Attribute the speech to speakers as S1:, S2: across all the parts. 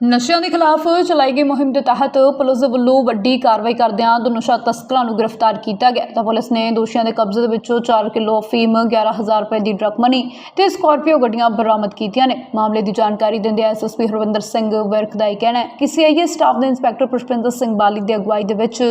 S1: ਨਸ਼ਿਆਂ ਦੇ ਖਿਲਾਫ ਚਲਾਈ ਗਈ ਮੁਹਿੰਮ ਦੇ ਤਹਿਤ ਪੁਲਿਸ ਵੱਲੋਂ ਵੱਡੀ ਕਾਰਵਾਈ ਕਰਦਿਆਂ ਦੋ ਨਸ਼ਾ ਤਸਕਰਾਂ ਨੂੰ ਗ੍ਰਿਫਤਾਰ ਕੀਤਾ ਗਿਆ। ਤਾਂ ਪੁਲਿਸ ਨੇ ਦੋਸ਼ੀਆਂ ਦੇ ਕਬਜ਼ੇ ਦੇ ਵਿੱਚੋਂ 4 ਕਿਲੋ ਅਫੀਮ 11000 ਰੁਪਏ ਦੀ ਡਰਗ ਮਨੀ ਤੇ ਸਕਾਰਪੀਓ ਗੱਡੀਆਂ ਬਰਾਮਦ ਕੀਤੀਆਂ ਨੇ। ਮਾਮਲੇ ਦੀ ਜਾਣਕਾਰੀ ਦਿੰਦਿਆਂ ਐਸਐਸਪੀ ਹਰਵਿੰਦਰ ਸਿੰਘ ਵਿਰਕ ਦਾ ਇਹ ਕਹਿਣਾ ਹੈ ਕਿ ਸੀਆਈਏ ਸਟਾਫ ਦੇ ਇੰਸਪੈਕਟਰ ਪੁਸ਼ਪਿੰਦਰ ਸਿੰਘ ਬਾਲੀ ਦੀ ਅਗਵਾਈ ਦੇ ਵਿੱਚ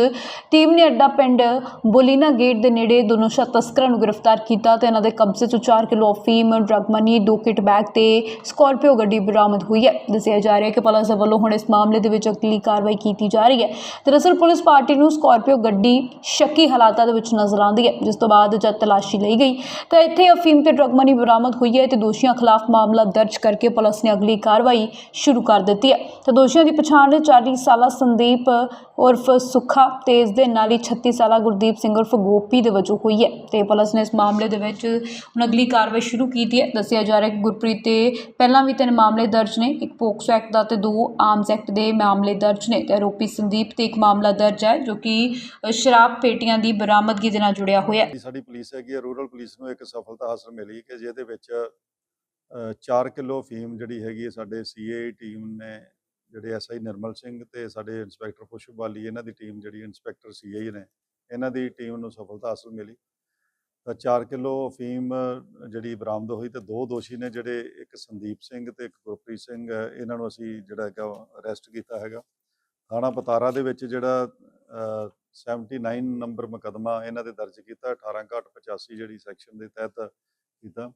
S1: ਟੀਮ ਨੇ ਅੱਡਾ ਪਿੰਡ ਬੋਲੀਨਾ ਗੇਟ ਦੇ ਨੇੜੇ ਦੋ ਨਸ਼ਾ ਤਸਕਰਾਂ ਨੂੰ ਗ੍ਰਿਫਤਾਰ ਕੀਤਾ ਤੇ ਇਹਨਾਂ ਦੇ ਕਬਜ਼ੇ ਤੋਂ 4 ਕਿਲੋ ਅਫੀਮ, ਡਰਗ ਮਨੀ, ਦੋ ਕਿਟ ਬੈਗ ਤੇ ਸਕਾਰਪੀਓ ਗੱਡੀ ਬਰਾਮਦ ਹੋਈ ਹੈ। ਦੱਸਿਆ ਜਾ ਰਿਹਾ ਹੈ ਕਿ ਪੁਲਿਸ ਦੇ ਵੱਲੋਂ ਹੁਣ ਇਸ ਮਾਮਲੇ ਦੇ ਵਿੱਚ ਅਗਲੀ ਕਾਰਵਾਈ ਕੀਤੀ ਜਾ ਰਹੀ ਹੈ। ਦਰਅਸਲ ਪੁਲਿਸ ਪਾਰਟੀ ਨੂੰ ਸਕਾਰਪੀਓ ਗੱਡੀ ਸ਼ੱਕੀ ਹਾਲਾਤਾਂ ਦੇ ਵਿੱਚ ਨਜ਼ਰ ਆਉਂਦੀ ਹੈ, ਜਿਸ ਤੋਂ ਬਾਅਦ ਜਦ ਤਲਾਸ਼ੀ ਲਈ ਗਈ, ਤਾਂ ਇੱਥੇ ਅਫੀਮ ਤੇ ਡਰਗ ਮਨੀ ਬਰਾਮਦ ਹੋਈ ਹੈ ਤੇ ਦੋਸ਼ੀਆਂ ਖਿਲਾਫ ਮਾਮਲਾ ਦਰਜ ਕਰਕੇ ਪੁਲਿਸ ਨੇ ਅਗਲੀ ਕਾਰਵਾਈ ਸ਼ੁਰੂ ਕਰ ਦਿੱਤੀ ਹੈ। ਤਾਂ ਦੋਸ਼ੀਆਂ ਦੀ ਪਛਾਣ 40 ਸਾਲਾ ਸੰਦੀਪ ਉਰਫ ਸੁੱਖਾ ਤੇ ਇਸ ਦੇ ਨਾਲ ਹੀ 36 ਸਾਲਾ ਗੁਰਦੀਪ ਸਿੰਘ ਉਰਫ ਗੋਪੀ ਦੇ ਵਜੋਂ ਹੋਈ ਹੈ ਤੇ ਪੁਲਿਸ ਨੇ ਇਸ ਮਾਮਲੇ ਦੇ ਵਿੱਚ ਹੁਣ ਅਗਲੀ ਕਾਰਵਾਈ ਸ਼ੁਰੂ ਕੀਤੀ ਹੈ। ਦੱਸਿਆ ਜਾ ਰਿਹਾ ਹੈ ਕਿ ਗੁਰਪ੍ਰੀਤ ਤੇ ਪਹਿਲਾਂ ਵੀ ਤਿੰਨ ਮਾਮਲੇ ਦਰਜ ਨੇ, ਇੱਕ ਪੋਕਸੋ ਐਕਟ ਦਾ ਤੇ ਦੋ ਆਰਮਸ ਐਕਟ ਦੇ ਮਾਮਲੇ ਦਰਜ ਨੇ ਤੇ ਆਰੋਪੀ ਸੰਦੀਪ ਤੇ ਇੱਕ ਮਾਮਲਾ ਦਰਜ ਹੈ ਜੋ ਕਿ ਸ਼ਰਾਬ ਪੇਟੀਆਂ ਦੀ ਬਰਾਮਦਗੀ ਦੇ ਨਾਲ ਜੁੜਿਆ ਹੋਇਆ ਹੈ।
S2: ਸਾਡੀ ਪੁਲਿਸ ਹੈਗੀ ਹੈ, ਰੂਰਲ ਪੁਲਿਸ ਨੂੰ ਇੱਕ ਸਫਲਤਾ ਹਾਸਲ ਮਿਲੀ ਕਿ ਜਿਹਦੇ ਵਿੱਚ 4 ਕਿਲੋ ਫੀਮ ਜਿਹੜੀ ਹੈਗੀ ਹੈ ਸਾਡੇ ਸੀਏ ਟੀਮ ਨੇ, ਜਿਹੜੇ ਐਸਆਈ ਨਿਰਮਲ ਸਿੰਘ ਤੇ ਸਾਡੇ ਇੰਸਪੈਕਟਰ ਪੁਸ਼ਪ ਇਹਨਾਂ ਦੀ ਟੀਮ ਜਿਹੜੀ ਇੰਸਪੈਕਟਰ ਸੀਆਈ ਨੇ, ਇਹਨਾਂ ਦੀ ਟੀਮ ਨੂੰ ਸਫਲਤਾ ਹਾਸਲ ਮਿਲੀ। ਤਾਂ 4 ਕਿਲੋ ਫੀਮ ਜਿਹੜੀ ਬਰਾਮਦ ਹੋਈ ਤੇ ਦੋ ਦੋਸ਼ੀ ਨੇ ਜਿਹੜੇ ਇੱਕ ਸੰਦੀਪ ਸਿੰਘ ਤੇ ਇੱਕ ਗੁਰਪ੍ਰੀਤ ਸਿੰਘ ਇਹਨਾਂ ਨੂੰ ਅਸੀਂ ਜਿਹੜਾ ਹੈਗਾ ਅਰੈਸਟ ਕੀਤਾ ਹੈਗਾ। ਥਾਣਾ ਪਤਾਰਾ ਦੇ ਵਿੱਚ ਜਿਹੜਾ ਅ, 79 ਨੰਬਰ ਮੁਕੱਦਮਾ ਇਹਨਾਂ ਦੇ ਦਰਜ ਕੀਤਾ 1885 ਜਿਹੜੀ ਸੈਕਸ਼ਨ ਦੇ ਤਹਿਤ ਕੀਤਾ।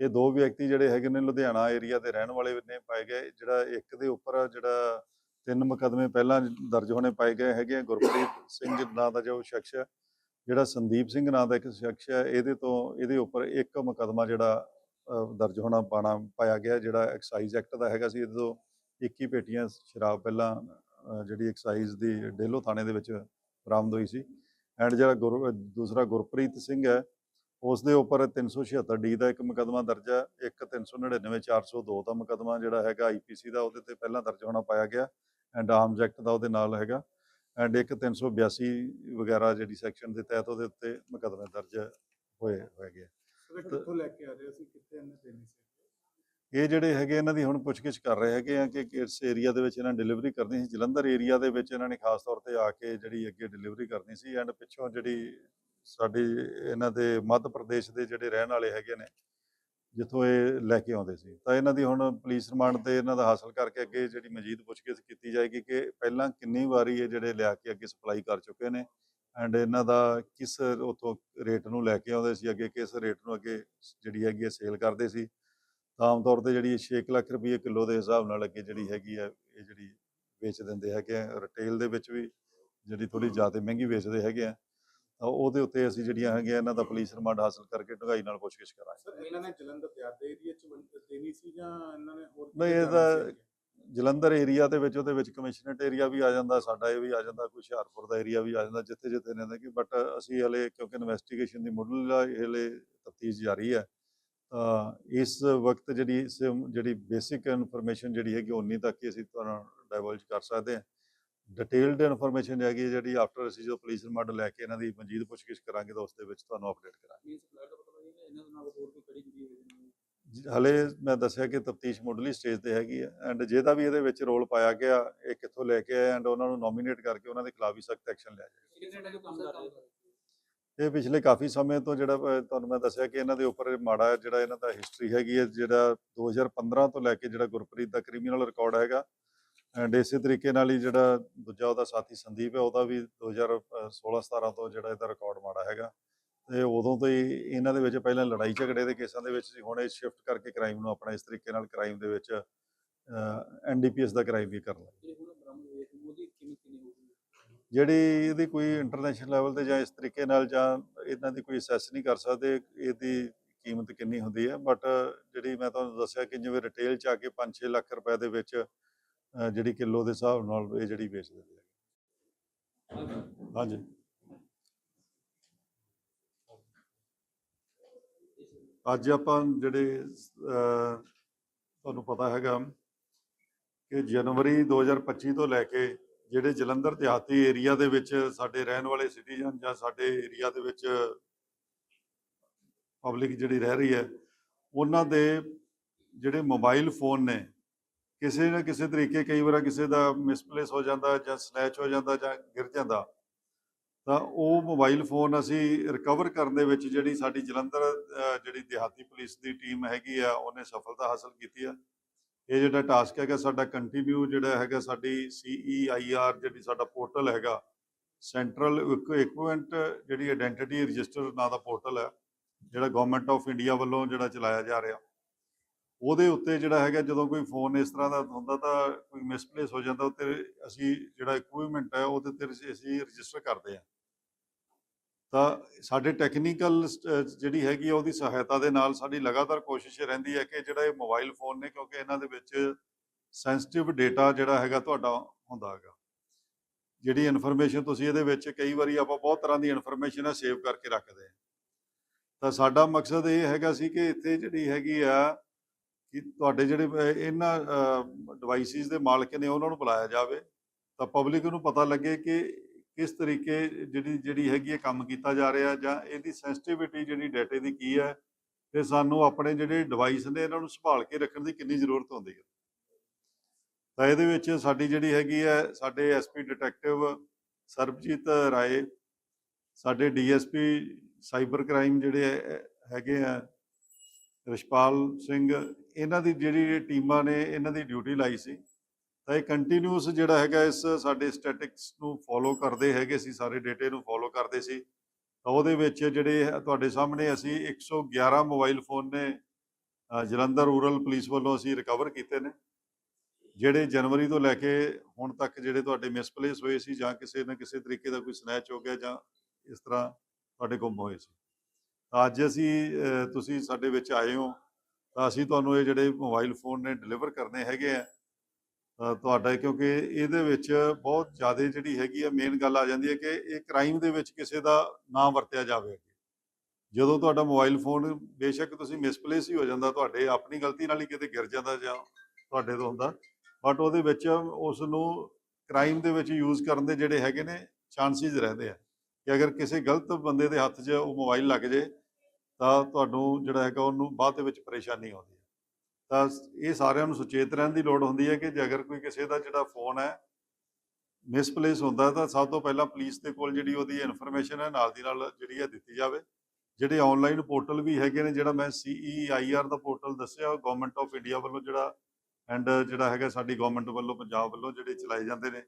S2: ਇਹ ਦੋ ਵਿਅਕਤੀ ਜਿਹੜੇ ਹੈਗੇ ਨੇ ਲੁਧਿਆਣਾ ਏਰੀਆ ਦੇ ਰਹਿਣ ਵਾਲੇ ਨੇ ਪਾਏ ਗਏ। ਜਿਹੜਾ ਇੱਕ ਦੇ ਉੱਪਰ ਜਿਹੜਾ ਤਿੰਨ ਮੁਕੱਦਮੇ ਪਹਿਲਾਂ ਦਰਜ ਹੋਣੇ ਪਾਏ ਗਏ ਹੈਗੇ ਆ। ਗੁਰਪ੍ਰੀਤ ਸਿੰਘ ਨਾਂ ਦਾ ਜੋ ਸ਼ਖਸ ਹੈ ਜਿਹੜਾ ਸੰਦੀਪ ਸਿੰਘ ਨਾਂ ਦਾ ਇੱਕ ਸ਼ਖਸ ਹੈ, ਇਹਦੇ ਤੋਂ ਇਹਦੇ ਉੱਪਰ ਇੱਕ ਮੁਕੱਦਮਾ ਜਿਹੜਾ ਦਰਜ ਹੋਣਾ ਪਾਣਾ ਪਾਇਆ ਗਿਆ, ਜਿਹੜਾ ਐਕਸਾਈਜ਼ ਐਕਟ ਦਾ ਹੈਗਾ ਸੀ, ਇਹਦੇ ਤੋਂ 21 ਪੇਟੀਆਂ ਸ਼ਰਾਬ ਪਹਿਲਾਂ ਜਿਹੜੀ ਐਕਸਾਈਜ਼ ਦੀ ਡੇਲੋ ਥਾਣੇ ਦੇ ਵਿੱਚ ਬਰਾਮਦ ਹੋਈ ਸੀ। ਐਂਡ ਜਿਹੜਾ ਗੁਰ, ਦੂਸਰਾ ਗੁਰਪ੍ਰੀਤ ਸਿੰਘ ਹੈ, ਉਸ ਦੇ ਉੱਪਰ 376 ਡੀ ਦਾ ਇੱਕ ਮੁਕੱਦਮਾ ਦਰਜ ਹੈ, ਇੱਕ 399 402 ਦਾ ਮੁਕੱਦਮਾ ਜਿਹੜਾ ਹੈਗਾ ਆਈਪੀਸੀ ਦਾ, ਉਹਦੇ ਤੇ ਪਹਿਲਾਂ ਦਰਜ ਹੋਣਾ ਪਾਇਆ ਗਿਆ ਐਂਡ ਆਰਮਸ ਐਕਟ ਦਾ ਉਹਦੇ ਨਾਲ ਹੈਗਾ। ਐਂਡ ਇੱਕ 382 ਵਗੈਰਾ ਜਿਹੜੀ ਸੈਕਸ਼ਨ ਦੇ ਤਹਿਤ ਉਹਦੇ ਉੱਤੇ ਮੁਕੱਦਮੇ ਦਰਜ ਹੋਏ ਹੋਏਗੇ
S3: ਸਰ ਕਿੱਥੋਂ ਲੈ ਕੇ ਆ ਰਹੇ ਸੀ ਕਿੱਥੇ ਇਹਨੇ ਦੇਣੀ ਸੀ?
S2: ਇਹ ਜਿਹੜੇ ਹੈਗੇ ਇਹਨਾਂ ਦੀ ਹੁਣ ਪੁੱਛਗਿੱਛ ਕਰ ਰਹੇ ਹੈਗੇ ਆ ਕਿ ਕਿਸ ਏਰੀਆ ਦੇ ਵਿੱਚ ਇਹਨਾਂ ਡਿਲੀਵਰੀ ਕਰਨੀ ਸੀ। ਜਲੰਧਰ ਏਰੀਆ ਦੇ ਵਿੱਚ ਇਹਨਾਂ ਨੇ ਖਾਸ ਤੌਰ ਤੇ ਆ ਕੇ ਜਿਹੜੀ ਅੱਗੇ ਡਿਲੀਵਰੀ ਕਰਨੀ ਸੀ। ਐਂਡ ਪਿੱਛੋਂ ਜਿਹੜੀ ਸਾਡੀ ਇਹਨਾਂ ਦੇ ਮੱਧ ਪ੍ਰਦੇਸ਼ ਦੇ ਜਿਹੜੇ ਰਹਿਣ ਵਾਲੇ ਹੈਗੇ ਨੇ ਜਿੱਥੋਂ ਇਹ ਲੈ ਕੇ ਆਉਂਦੇ ਸੀ। ਤਾਂ ਇਹਨਾਂ ਦੀ ਹੁਣ ਪੁਲਿਸ ਰਿਮਾਂਡ ਤੇ ਇਹਨਾਂ ਦਾ ਹਾਸਲ ਕਰਕੇ ਅੱਗੇ ਜਿਹੜੀ ਮਜੀਦ ਪੁੱਛਗਿੱਛ ਕੀਤੀ ਜਾਏਗੀ ਕਿ ਪਹਿਲਾਂ ਕਿੰਨੀ ਵਾਰੀ ਇਹ ਜਿਹੜੇ ਲਿਆ ਕੇ ਅੱਗੇ ਸਪਲਾਈ ਕਰ ਚੁੱਕੇ ਨੇ ਐਂਡ ਇਹਨਾਂ ਦਾ ਕਿਸ ਉਥੋਂ ਰੇਟ ਨੂੰ ਲੈ ਕੇ ਆਉਂਦੇ ਸੀ, ਅੱਗੇ ਕਿਸ ਰੇਟ ਨੂੰ ਅੱਗੇ ਜਿਹੜੀ ਹੈਗੀ ਹੈ ਸੇਲ ਕਰਦੇ ਸੀ। ਤਾਂ ਆਮ ਤੌਰ ਤੇ ਜਿਹੜੀ 6 ਲੱਖ ਰੁਪਏ ਕਿਲੋ ਦੇ ਹਿਸਾਬ ਨਾਲ ਅੱਗੇ ਜਿਹੜੀ ਹੈਗੀ ਹੈ ਇਹ ਜਿਹੜੀ ਵੇਚ ਦਿੰਦੇ ਹੈਗੇ ਆ ਰਿਟੇਲ ਦੇ ਵਿੱਚ ਵੀ ਜਿਹੜੀ ਥੋੜੀ ਜ਼ਿਆਦਾ ਮਹਿੰਗੀ ਵੇਚਦੇ ਹੈਗੇ ਆ। ਉਹਦੇ ਉੱਤੇ ਅਸੀਂ ਜਿਹੜੀਆਂ ਹੈਗੀਆਂ ਇਹਨਾਂ ਦਾ ਪੁਲਿਸ ਰਿਮਾਂਡ ਹਾਸਲ ਕਰਕੇ ਢੁਗਾਈ ਨਾਲ ਪੁੱਛਗਿੱਛ ਕਰਾਂਗੇ
S3: ਸਰ ਇਹਨਾਂ ਨੇ ਜਲੰਧਰ ਤਿਆਰ ਦੇ ਏਰੀਆ ਚ ਦੇਣੀ ਸੀ ਜਾਂ ਇਹਨਾਂ ਨੇ ਹੋਰ
S2: ਨਹੀਂ, ਇਹਦਾ-? ਜਲੰਧਰ ਏਰੀਆ ਦੇ ਵਿੱਚ ਉਹਦੇ ਵਿੱਚ ਕਮਿਸ਼ਨਰੇਟ ਏਰੀਆ ਵੀ ਆ ਜਾਂਦਾ ਸਾਡਾ ਇਹ ਵੀ ਆ ਜਾਂਦਾ ਕੋਈ ਹੁਸ਼ਿਆਰਪੁਰ ਦਾ ਏਰੀਆ ਵੀ ਆ ਜਾਂਦਾ ਜਿੱਥੇ ਜਿੱਥੇ ਨੇ ਕਿ ਬਟ ਅਸੀਂ ਹਲੇ ਕਿਉਂਕਿ ਇਨਵੈਸਟੀਗੇਸ਼ਨ ਦੀ ਮੁੱਢਲਾ ਹਲੇ ਤਫਤੀਸ਼ ਜਾਰੀ ਹੈ ਤਾਂ ਇਸ ਵਕਤ ਜਿਹੜੀ ਜਿਹੜੀ ਬੇਸਿਕ ਇਨਫੋਰਮੇਸ਼ਨ ਜਿਹੜੀ ਹੈਗੀ ਉਨੀ ਤੱਕ ਹੀ ਅਸੀਂ ਤੁਹਾਨੂੰ ਡਾਈਵਲਜ ਕਰ ਸਕਦੇ ਹਾਂ ਡਿਟੇਲਡ ਇਨਫੋਰਮੇਸ਼ਨ ਹੈਗੀ ਜਿਹੜੀ ਆਫਟਰ ਅਸੀਂ ਜੋ ਪੁਲਿਸ ਰਿਮਾਂਡ ਲੈ ਕੇ ਇਹਨਾਂ ਦੀ ਮਨਜੀਦ ਪੁੱਛਗਿੱਛ ਕਰਾਂਗੇ ਤਾਂ ਉਸ ਦੇ ਵਿੱਚ ਤੁਹਾਨੂੰ ਅਪਡੇਟ ਕਰਾਂਗੇ। ਹਲੇ ਮੈਂ ਦੱਸਿਆ ਕਿ ਤਫਤੀਸ਼ ਮੁੱਢਲੀ ਸਟੇਜ ਤੇ ਹੈਗੀ ਹੈ ਐਂਡ ਜਿਹਦਾ ਵੀ ਇਹਦੇ ਵਿੱਚ ਰੋਲ ਪਾਇਆ ਗਿਆ ਇਹ ਕਿੱਥੋਂ ਲੈ ਕੇ ਆਏ ਐਂਡ ਉਹਨਾਂ ਨੂੰ ਨੋਮੀਨੇਟ ਕਰਕੇ ਉਹਨਾਂ ਦੇ ਖਿਲਾਫ ਵੀ ਸਖਤ ਐਕਸ਼ਨ ਲਿਆ ਜਾਏ। ਇਹ ਪਿਛਲੇ ਕਾਫੀ ਸਮੇਂ ਤੋਂ ਜਿਹੜਾ ਤੁਹਾਨੂੰ ਮੈਂ ਦੱਸਿਆ ਕਿ ਇਹਨਾਂ ਦੇ ਉੱਪਰ ਮਾੜਾ ਜਿਹੜਾ ਇਹਨਾਂ ਦਾ ਹਿਸਟਰੀ ਹੈਗੀ ਹੈ ਜਿਹੜਾ 2015 ਤੋਂ ਲੈ ਕੇ ਜਿਹੜਾ ਗੁਰਪ੍ਰੀਤ ਦਾ ਕ੍ਰਿਮੀਨਲ ਰਿਕਾਰਡ ਹੈਗਾ ਐਂਡ ਇਸੇ ਤਰੀਕੇ ਨਾਲ ਹੀ ਜਿਹੜਾ ਦੂਜਾ ਉਹਦਾ ਸਾਥੀ ਸੰਦੀਪ ਹੈ ਉਹਦਾ ਵੀ 2016 17 ਤੋਂ ਜਿਹੜਾ ਇਹਦਾ ਰਿਕਾਰਡ ਮਾੜਾ ਹੈਗਾ। ਤੇ ਉਦੋਂ ਤੋਂ ਹੀ ਇਹਨਾਂ ਦੇ ਵਿੱਚ ਪਹਿਲਾਂ ਲੜਾਈ ਝਗੜੇ ਦੇ ਕੇਸਾਂ ਦੇ ਵਿੱਚ ਸੀ ਹੁਣ ਇਹ ਸ਼ਿਫਟ ਕਰਕੇ ਕ੍ਰਾਈਮ ਨੂੰ ਆਪਣਾ ਇਸ ਤਰੀਕੇ ਨਾਲ ਕ੍ਰਾਈਮ ਦੇ ਵਿੱਚ ਐਨਡੀਪੀਐਸ ਦਾ ਕ੍ਰਾਈਮ ਵੀ ਕਰ ਲਿਆ
S3: ਜਿਹੜੇ
S2: ਇਹਦੀ ਕੋਈ ਇੰਟਰਨੈਸ਼ਨਲ ਲੈਵਲ ਤੇ ਜਾਂ ਇਸ ਤਰੀਕੇ ਨਾਲ ਜਾਂ ਇਹਨਾਂ ਦੀ ਕੋਈ ਅਸੈਸ ਨਹੀਂ ਕਰ ਸਕਦੇ ਇਹਦੀ ਕੀਮਤ ਕਿੰਨੀ ਹੁੰਦੀ ਹੈ ਬਟ ਜਿਹੜੀ ਮੈਂ ਤੁਹਾਨੂੰ ਦੱਸਿਆ ਕਿ ਜਿਵੇਂ ਰਿਟੇਲ ਚ ਆ ਕੇ 5-6 ਲੱਖ ਰੁਪਏ ਦੇ ਵਿੱਚ ਜਿਹੜੀ ਕਿਲੋ ਦੇ ਹਿਸਾਬ ਨਾਲ ਇਹ ਜਿਹੜੀ ਵੇਚ ਦਿੰਦੇ ਹੈ ਹਾਂਜੀ। ਅੱਜ ਆਪਾਂ ਜਿਹੜੇ ਤੁਹਾਨੂੰ ਪਤਾ ਹੈਗਾ ਕਿ ਜਨਵਰੀ 2025 ਤੋਂ ਲੈ ਕੇ ਜਿਹੜੇ ਜਲੰਧਰ ਦਿਹਾਤੀ ਏਰੀਆ ਦੇ ਵਿੱਚ ਸਾਡੇ ਰਹਿਣ ਵਾਲੇ ਸਿਟੀਜ਼ਨ ਜਾਂ ਸਾਡੇ ਏਰੀਆ ਦੇ ਵਿੱਚ ਪਬਲਿਕ ਜਿਹੜੀ ਰਹਿ ਰਹੀ ਹੈ, ਉਹਨਾਂ ਦੇ ਜਿਹੜੇ ਮੋਬਾਈਲ ਫੋਨ ਨੇ ਕਿਸੇ ਨਾ ਕਿਸੇ ਤਰੀਕੇ ਕਈ ਵਾਰ ਕਿਸੇ ਦਾ ਮਿਸਪਲੇਸ ਹੋ ਜਾਂਦਾ ਜਾਂ ਸਨੈਚ ਹੋ ਜਾਂਦਾ ਜਾਂ ਗਿਰ ਜਾਂਦਾ, ਤਾਂ ਉਹ ਮੋਬਾਈਲ ਫੋਨ ਅਸੀਂ ਰਿਕਵਰ ਕਰਨ ਦੇ ਵਿੱਚ ਜਿਹੜੀ ਸਾਡੀ ਜਲੰਧਰ ਜਿਹੜੀ ਦਿਹਾਤੀ ਪੁਲਿਸ ਦੀ ਟੀਮ ਹੈਗੀ ਆ, ਉਹਨੇ ਸਫਲਤਾ ਹਾਸਲ ਕੀਤੀ ਆ। ਇਹ ਜਿਹੜਾ ਟਾਸਕ ਹੈਗਾ ਸਾਡਾ ਕੰਟੀਨਿਊ ਜਿਹੜਾ ਹੈਗਾ ਸਾਡੀ CEIR ਜਿਹੜੀ ਸਾਡਾ ਪੋਰਟਲ ਹੈਗਾ ਸੈਂਟਰਲ ਇਕਵਿਪਮੈਂਟ ਜਿਹੜੀ ਆਇਡੈਂਟੀਟੀ ਰਜਿਸਟਰ ਨਾਂ ਦਾ ਪੋਰਟਲ ਹੈ ਜਿਹੜਾ ਗਵਰਨਮੈਂਟ ਆਫ ਇੰਡੀਆ ਵੱਲੋਂ ਜਿਹੜਾ ਚਲਾਇਆ ਜਾ ਰਿਹਾ। ਉਹਦੇ ਉੱਤੇ ਜਿਹੜਾ ਹੈਗਾ, ਜਦੋਂ ਕੋਈ ਫੋਨ ਇਸ ਤਰ੍ਹਾਂ ਦਾ ਹੁੰਦਾ ਤਾਂ ਕੋਈ ਮਿਸਪਲੇਸ ਹੋ ਜਾਂਦਾ, ਉੱਤੇ ਅਸੀਂ ਜਿਹੜਾ ਇਕਵਿਪਮੈਂਟ ਹੈ, ਉਹਦੇ ਤੇ ਅਸੀਂ- ਰਜਿਸਟਰ ਕਰਦੇ ਹਾਂ। ਤਾਂ ਸਾਡੇ ਟੈਕਨੀਕਲ ਜਿਹੜੀ ਹੈਗੀ ਆ, ਉਹਦੀ ਸਹਾਇਤਾ ਦੇ ਨਾਲ ਸਾਡੀ ਲਗਾਤਾਰ ਕੋਸ਼ਿਸ਼ ਰਹਿੰਦੀ ਹੈ ਕਿ ਜਿਹੜਾ ਇਹ ਮੋਬਾਈਲ ਫੋਨ ਨੇ, ਕਿਉਂਕਿ ਇਹਨਾਂ ਦੇ ਵਿੱਚ ਸੈਂਸਿਟਿਵ ਡੇਟਾ ਜਿਹੜਾ ਹੈਗਾ ਤੁਹਾਡਾ ਹੁੰਦਾ ਹੈਗਾ। ਜਿਹੜੀ ਇਨਫੋਰਮੇਸ਼ਨ ਤੁਸੀਂ ਇਹਦੇ ਵਿੱਚ ਕਈ ਵਾਰੀ ਆਪਾਂ ਬਹੁਤ ਤਰ੍ਹਾਂ ਦੀ ਇਨਫੋਰਮੇਸ਼ਨ ਹੈ ਸੇਵ ਕਰਕੇ ਰੱਖਦੇ ਹਾਂ। ਤਾਂ ਸਾਡਾ ਮਕਸਦ ਇਹ ਹੈਗਾ ਸੀ ਕਿ ਇੱਥੇ ਜਿਹੜੀ ਹੈਗੀ ਆ ਕਿ ਤੁਹਾਡੇ ਜਿਹੜੇ ਇਹਨਾਂ ਡਿਵਾਈਸਿਸ ਦੇ ਮਾਲਕ ਨੇ ਉਹਨਾਂ ਨੂੰ ਬੁਲਾਇਆ ਜਾਵੇ, ਤਾਂ ਪਬਲਿਕ ਨੂੰ ਪਤਾ ਲੱਗੇ ਕਿ ਕਿਸ ਤਰੀਕੇ ਜਿਹੜੀ ਜਿਹੜੀ ਹੈਗੀ ਹੈ ਕੰਮ ਕੀਤਾ ਜਾ ਰਿਹਾ ਜਾਂ ਇਹਦੀ ਸੈਂਸਿਟੀਵਿਟੀ ਜਿਹੜੀ ਡਾਟੇ ਦੀ ਕੀ ਹੈ, ਤੇ ਸਾਨੂੰ ਆਪਣੇ ਜਿਹੜੇ ਡਿਵਾਈਸ ਨੇ ਇਹਨਾਂ ਨੂੰ ਸੰਭਾਲ ਕੇ ਰੱਖਣ ਦੀ ਕਿੰਨੀ ਜ਼ਰੂਰਤ ਹੁੰਦੀ ਹੈ। ਤਾਂ ਇਹਦੇ ਵਿੱਚ ਸਾਡੀ ਜਿਹੜੀ ਹੈਗੀ ਹੈ, ਸਾਡੇ ਐਸਪੀ ਡਿਟੈਕਟਿਵ ਸਰਬਜੀਤ ਰਾਏ, ਸਾਡੇ ਡੀਐਸਪੀ ਸਾਈਬਰ ਕ੍ਰਾਈਮ ਜਿਹੜੇ ਹੈਗੇ ਆ ਰਿਸ਼ਪਾਲ ਸਿੰਘ, ਇਹਨਾਂ ਦੀ ਜਿਹੜੀ ਟੀਮਾਂ ਨੇ, ਇਹਨਾਂ ਦੀ ਡਿਊਟੀ ਲਾਈ ਸੀ। ਤਾਂ ਇਹ ਕੰਟੀਨਿਊਸ ਜਿਹੜਾ ਹੈਗਾ ਇਸ ਸਾਡੇ ਸਟੈਟਿਕਸ ਨੂੰ ਫੋਲੋ ਕਰਦੇ ਹੈਗੇ ਸੀ, ਸਾਰੇ ਡੇਟੇ ਨੂੰ ਫੋਲੋ ਕਰਦੇ ਸੀ। ਤਾਂ ਉਹਦੇ ਵਿੱਚ ਜਿਹੜੇ ਤੁਹਾਡੇ ਸਾਹਮਣੇ ਅਸੀਂ 111 ਮੋਬਾਈਲ ਫੋਨ ਨੇ ਜਲੰਧਰ ਰੂਰਲ ਪੁਲਿਸ ਵੱਲੋਂ ਅਸੀਂ ਰਿਕਵਰ ਕੀਤੇ ਨੇ। ਜਿਹੜੇ ਜਨਵਰੀ ਤੋਂ ਲੈ ਕੇ ਹੁਣ ਤੱਕ ਜਿਹੜੇ ਤੁਹਾਡੇ ਮਿਸਪਲੇਸ ਹੋਏ ਸੀ ਜਾਂ ਕਿਸੇ ਨਾ ਕਿਸੇ ਤਰੀਕੇ ਦਾ ਕੋਈ ਸਨੈਚ ਹੋ ਗਿਆ ਜਾਂ ਇਸ ਤਰ੍ਹਾਂ ਤੁਹਾਡੇ ਗੁੰਮ ਹੋਏ ਸੀ। ਅੱਜ ਅਸੀਂ ਤੁਸੀਂ ਸਾਡੇ ਵਿੱਚ ਆਏ ਹੋ, ਤਾਂ ਅਸੀਂ ਤੁਹਾਨੂੰ ਇਹ ਜਿਹੜੇ ਮੋਬਾਈਲ ਫੋਨ ਨੇ ਡਿਲੀਵਰ ਕਰਨੇ ਹੈਗੇ ਆ ਤੁਹਾਡਾ, ਕਿਉਂਕਿ ਇਹਦੇ ਵਿੱਚ ਬਹੁਤ ਜ਼ਿਆਦਾ ਜਿਹੜੀ ਹੈਗੀ ਆ ਮੇਨ ਗੱਲ ਆ ਜਾਂਦੀ ਹੈ ਕਿ ਇਹ ਕ੍ਰਾਈਮ ਦੇ ਵਿੱਚ ਕਿਸੇ ਦਾ ਨਾਮ ਵਰਤਿਆ ਜਾਵੇ ਜਦੋਂ ਤੁਹਾਡਾ ਮੋਬਾਈਲ ਫੋਨ ਬੇਸ਼ੱਕ ਤੁਸੀਂ ਮਿਸਪਲੇਸ ਹੀ ਹੋ ਜਾਂਦਾ, ਤੁਹਾਡੇ ਆਪਣੀ ਗਲਤੀ ਨਾਲ ਹੀ ਕਿਤੇ ਗਿਰ ਜਾਂਦਾ ਜਾਂ ਤੁਹਾਡੇ ਤੋਂ ਹੁੰਦਾ ਬਟ ਉਹਦੇ ਵਿੱਚ ਉਸ ਨੂੰ ਕ੍ਰਾਈਮ ਦੇ ਵਿੱਚ ਯੂਜ਼ ਕਰਨ ਦੇ ਜਿਹੜੇ ਹੈਗੇ ਨੇ ਚਾਂਸਿਸ ਰਹਿੰਦੇ ਆ ਕਿ ਅਗਰ ਕਿਸੇ ਗਲਤ ਬੰਦੇ ਦੇ ਹੱਥ 'ਚ ਉਹ ਮੋਬਾਈਲ ਲੱਗ ਜੇ ਤਾਂ ਤੁਹਾਨੂੰ ਜਿਹੜਾ ਹੈਗਾ ਉਹਨੂੰ ਬਾਅਦ ਦੇ ਵਿੱਚ ਪਰੇਸ਼ਾਨੀ ਆਉਂਦੀ ਹੈ। ਤਾਂ ਇਹ ਸਾਰਿਆਂ ਨੂੰ ਸੁਚੇਤ ਰਹਿਣ ਦੀ ਲੋੜ ਹੁੰਦੀ ਹੈ ਕਿ ਜੇ ਅਗਰ ਕੋਈ ਕਿਸੇ ਦਾ ਜਿਹੜਾ ਫੋਨ ਹੈ ਮਿਸਪਲੇਸ ਹੁੰਦਾ ਤਾਂ ਸਭ ਤੋਂ ਪਹਿਲਾਂ ਪੁਲਿਸ ਦੇ ਕੋਲ ਜਿਹੜੀ ਉਹਦੀ ਇਨਫੋਰਮੇਸ਼ਨ ਹੈ, ਨਾਲ ਦੀ ਨਾਲ ਜਿਹੜੀ ਹੈ ਦਿੱਤੀ ਜਾਵੇ। ਜਿਹੜੇ ਆਨਲਾਈਨ ਪੋਰਟਲ ਵੀ ਹੈਗੇ ਨੇ, ਜਿਹੜਾ ਮੈਂ CEIR ਦਾ ਪੋਰਟਲ ਦੱਸਿਆ ਗਵਰਨਮੈਂਟ ਆਫ ਇੰਡੀਆ ਵੱਲੋਂ ਜਿਹੜਾ ਐਂਡ ਜਿਹੜਾ ਹੈਗਾ ਸਾਡੀ ਗਵਰਨਮੈਂਟ ਵੱਲੋਂ, ਪੰਜਾਬ ਵੱਲੋਂ ਜਿਹੜੇ ਚਲਾਏ ਜਾਂਦੇ ਨੇ,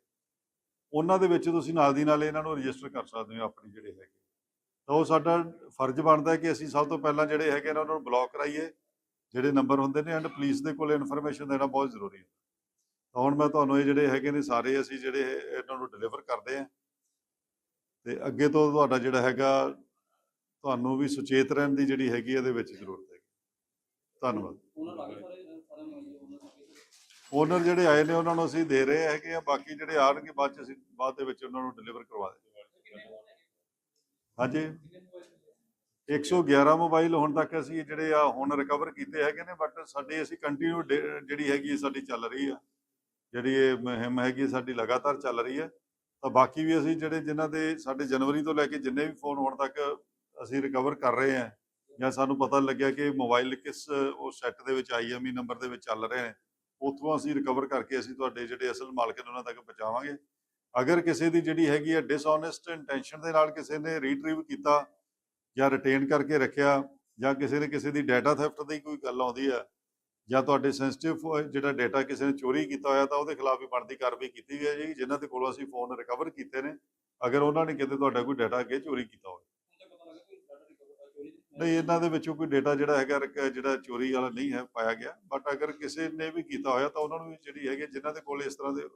S2: ਉਹਨਾਂ ਦੇ ਵਿੱਚ ਤੁਸੀਂ ਨਾਲ ਦੀ ਨਾਲ ਇਹਨਾਂ ਨੂੰ ਰਜਿਸਟਰ ਕਰ ਸਕਦੇ ਹੋ, ਆਪਣੀ ਜਿਹੜੇ ਹੈਗੇ। ਤਾਂ ਉਹ ਸਾਡਾ ਫਰਜ਼ ਬਣਦਾ ਕਿ ਅਸੀਂ ਸਭ ਤੋਂ ਪਹਿਲਾਂ ਜਿਹੜੇ ਹੈਗੇ ਨੇ ਉਹਨਾਂ ਨੂੰ ਬਲੌਕ ਕਰਾਈਏ ਜਿਹੜੇ ਨੰਬਰ ਹੁੰਦੇ ਨੇ ਐਂਡ ਪੁਲਿਸ ਦੇ ਕੋਲ ਇਨਫੋਰਮੇਸ਼ਨ ਦੇਣਾ ਬਹੁਤ ਜ਼ਰੂਰੀ ਹੈ। ਤਾਂ ਹੁਣ ਮੈਂ ਤੁਹਾਨੂੰ ਇਹ ਜਿਹੜੇ ਹੈਗੇ ਨੇ ਸਾਰੇ ਅਸੀਂ ਜਿਹੜੇ ਇਹਨਾਂ ਨੂੰ ਡਿਲੀਵਰ ਕਰਦੇ ਆ ਤੇ ਅੱਗੇ ਤੋਂ ਤੁਹਾਡਾ ਜਿਹੜਾ ਹੈਗਾ ਤੁਹਾਨੂੰ ਵੀ ਸੁਚੇਤ ਰਹਿਣ ਦੀ ਜਿਹੜੀ ਹੈਗੀ ਇਹਦੇ ਵਿੱਚ ਜ਼ਰੂਰਤ ਹੈ ਧੰਨਵਾਦ। ਓਨਰ ਜਿਹੜੇ ਆਏ ਨੇ ਉਹਨਾਂ ਨੂੰ ਅਸੀਂ ਦੇ ਰਹੇ ਹੈਗੇ ਆ ਬਾਕੀ ਜਿਹੜੇ ਆਣਗੇ ਬਾਅਦ ਚ ਅਸੀਂ ਬਾਅਦ ਦੇ ਵਿੱਚ ਉਹਨਾਂ ਨੂੰ ਡਿਲੀਵਰ ਕਰਵਾ ਦੇਵਾਂਗੇ ਹਾਂਜੀ 111 ਮੋਬਾਈਲ ਹੁਣ ਤੱਕ ਅਸੀਂ ਜਿਹੜੇ ਆ ਹੁਣ ਰਿਕਵਰ ਕੀਤੇ ਹੈਗੇ ਨੇ ਬਟ ਸਾਡੀ ਅਸੀਂ ਕੰਟੀਨਿਊ ਜਿਹੜੀ ਹੈਗੀ ਹੈ ਸਾਡੀ ਚੱਲ ਰਹੀ ਆ। ਜਿਹੜੀ ਇਹ ਮੁਹਿੰਮ ਹੈਗੀ ਸਾਡੀ ਲਗਾਤਾਰ ਚੱਲ ਰਹੀ ਹੈ ਤਾਂ ਬਾਕੀ ਵੀ ਅਸੀਂ ਜਿਹੜੇ ਜਿਨ੍ਹਾਂ ਦੇ ਸਾਡੇ ਜਨਵਰੀ ਤੋਂ ਲੈ ਕੇ ਜਿੰਨੇ ਵੀ ਫੋਨ ਹੁਣ ਤੱਕ ਅਸੀਂ ਰਿਕਵਰ ਕਰ ਰਹੇ ਹਾਂ ਜਾਂ ਸਾਨੂੰ ਪਤਾ ਲੱਗਿਆ ਕਿ ਮੋਬਾਈਲ ਕਿਸ, ਉਹ ਸੈੱਟ ਦੇ ਵਿੱਚ ਆਈਐਮਈ ਨੰਬਰ ਦੇ ਵਿੱਚ ਚੱਲ ਰਹੇ ਨੇ, ਉੱਥੋਂ ਅਸੀਂ ਰਿਕਵਰ ਕਰਕੇ ਅਸੀਂ ਤੁਹਾਡੇ ਜਿਹੜੇ ਅਸਲ ਮਾਲਕ ਨੇ ਉਹਨਾਂ ਤੱਕ ਪਹੁੰਚਾਵਾਂਗੇ। ਅਗਰ ਕਿਸੇ ਦੀ ਜਿਹੜੀ ਹੈਗੀ ਹੈ ਡਿਸਓਨੈਸਟ ਇੰਟੈਂਸ਼ਨ ਦੇ ਨਾਲ ਕਿਸੇ ਨੇ ਰੀਟਰੀਵ ਕੀਤਾ ਜਾਂ ਰਿਟੇਨ ਕਰਕੇ ਰੱਖਿਆ ਜਾਂ ਕਿਸੇ ਨੇ ਕਿਸੇ ਦੀ ਡਾਟਾ ਥੈਫਟ ਦੀ ਕੋਈ ਗੱਲ ਆਉਂਦੀ ਹੈ ਜਾਂ ਤੁਹਾਡੇ ਸੈਂਸਿਟਿਵ ਜਿਹੜਾ ਡਾਟਾ ਕਿਸੇ ਨੇ ਚੋਰੀ ਕੀਤਾ ਹੋਇਆ ਤਾਂ ਉਹਦੇ ਖਿਲਾਫ ਵੀ ਬਣਦੀ ਕਾਰਵਾਈ ਕੀਤੀ ਗਈ ਹੈ ਜੀ, ਜਿਨ੍ਹਾਂ ਦੇ ਕੋਲੋਂ ਅਸੀਂ ਫੋਨ ਰਿਕਵਰ ਕੀਤੇ ਨੇ। ਅਗਰ ਉਹਨਾਂ ਨੇ ਕਿਤੇ ਤੁਹਾਡਾ ਕੋਈ ਡਾਟਾ ਅੱਗੇ ਚੋਰੀ ਕੀਤਾ ਹੋਵੇ। ਨਹੀਂ, ਇਹਨਾਂ ਦੇ ਵਿੱਚੋਂ ਕੋਈ ਡਾਟਾ ਜਿਹੜਾ ਹੈਗਾ ਜਿਹੜਾ ਚੋਰੀ ਵਾਲਾ ਨਹੀਂ ਹੈ, ਪਾਇਆ ਗਿਆ। ਬਟ ਅਗਰ ਕਿਸੇ ਨੇ ਵੀ ਕੀਤਾ ਹੋਇਆ ਤਾਂ ਉਹਨਾਂ ਨੂੰ ਵੀ ਜਿਹੜੀ ਹੈਗੀ ਜਿਨ੍ਹਾਂ ਦੇ ਕੋਲ ਇਸ ਤਰ੍ਹਾਂ ਦੇ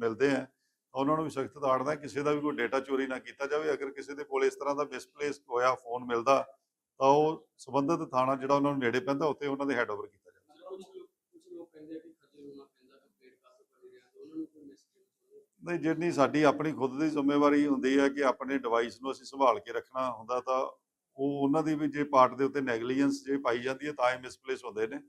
S2: ਮਿਲਦੇ ਆ ਉਹਨਾਂ ਨੂੰ ਵੀ ਸਖਤ ਤਾੜਦਾ ਕਿਸੇ ਦਾ ਵੀ ਕੋਈ ਡਾਟਾ ਚੋਰੀ ਨਾ ਕੀਤਾ ਜਾਵੇ। ਅਗਰ ਕਿਸੇ ਦੇ ਕੋਲ ਇਸ ਤਰ੍ਹਾਂ ਦਾ ਮਿਸਪਲੇਸ ਹੋਇਆ ਫੋਨ ਮਿਲਦਾ ਤਾਂ ਉਹ ਸੰਬੰਧਿਤ ਥਾਣਾ ਜਿਹੜਾ ਉਹਨਾਂ ਨੂੰ ਨੇੜੇ ਪੈਂਦਾ ਉੱਥੇ ਉਹਨਾਂ ਦੇ ਹੈਂਡਓਵਰ ਕੀਤਾ ਜਾਵੇ। ਨਹੀਂ ਜਿੰਨੀ ਸਾਡੀ ਆਪਣੀ ਖੁਦ ਦੀ ਜ਼ਿੰਮੇਵਾਰੀ ਹੁੰਦੀ ਹੈ ਕਿ ਆਪਣੇ ਡਿਵਾਈਸ ਨੂੰ ਅਸੀਂ ਸੰਭਾਲ ਕੇ ਰੱਖਣਾ ਹੁੰਦਾ ਤਾਂ ਉਹ ਉਹਨਾਂ ਦੀ ਵੀ ਜੇ ਪਾਰਟ ਦੇ ਉੱਤੇ ਨੈਗਲੀਜੈਂਸ ਜੇ ਪਾਈ ਜਾਂਦੀ ਹੈ ਤਾਂ ਇਹ ਮਿਸਪਲੇਸ ਹੁੰਦੇ ਨੇ।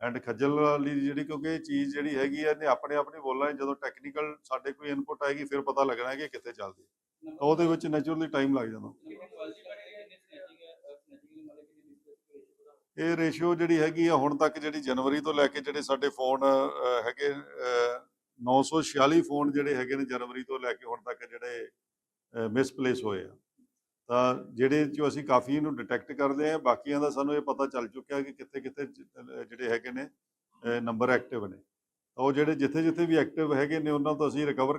S2: ਐਂਡ ਖੱਜਲ ਵਾਲੀ ਜਿਹੜੀ ਕਿਉਂਕਿ ਇਹ ਚੀਜ਼ ਜਿਹੜੀ ਹੈਗੀ ਹੈ ਇਹਨੇ ਆਪਣੇ ਆਪ ਨਹੀਂ ਬੋਲਣਾ ਜਦੋਂ ਟੈਕਨੀਕਲ ਸਾਡੇ ਕੋਈ ਇਨਪੁਟ ਆਏਗੀ ਫਿਰ ਪਤਾ ਲੱਗਣਾ ਹੈ ਕਿ ਕਿੱਥੇ ਚੱਲਦੀ ਹੈ। ਤਾਂ ਉਹਦੇ ਵਿੱਚ ਨੈਚੁਰਲੀ ਟਾਈਮ ਲੱਗ ਜਾਂਦਾ। ਇਹ ਰੇਸ਼ੀਓ ਜਿਹੜੀ ਹੈਗੀ ਆ ਹੁਣ ਤੱਕ ਜਿਹੜੀ ਜਨਵਰੀ ਤੋਂ ਲੈ ਕੇ ਜਿਹੜੇ ਸਾਡੇ ਫੋਨ ਹੈਗੇ ਅਹ, 946 ਫੋਨ ਜਿਹੜੇ ਹੈਗੇ ਨੇ ਜਨਵਰੀ ਤੋਂ ਲੈ ਕੇ ਹੁਣ ਤੱਕ ਜਿਹੜੇ ਮਿਸਪਲੇਸ ਹੋਏ ਆ। ਤਾਂ ਜਿਹੜੇ ਚੋਂ ਅਸੀਂ ਕਾਫੀ ਇਹਨੂੰ ਡਿਟੈਕਟ ਕਰਦੇ ਆ ਬਾਕੀਆਂ ਦਾ ਸਾਨੂੰ ਇਹ ਪਤਾ ਚੱਲ ਚੁੱਕਿਆ ਕਿ ਕਿੱਥੇ ਕਿੱਥੇ ਜਿਹੜੇ ਹੈਗੇ ਨੇ ਨੰਬਰ ਐਕਟਿਵ ਨੇ। ਤਾਂ ਉਹ ਜਿਹੜੇ ਜਿੱਥੇ ਜਿੱਥੇ ਵੀ ਐਕਟਿਵ ਹੈਗੇ ਨੇ, ਉਹਨਾਂ ਤੋਂ ਅਸੀਂ ਰਿਕਵਰ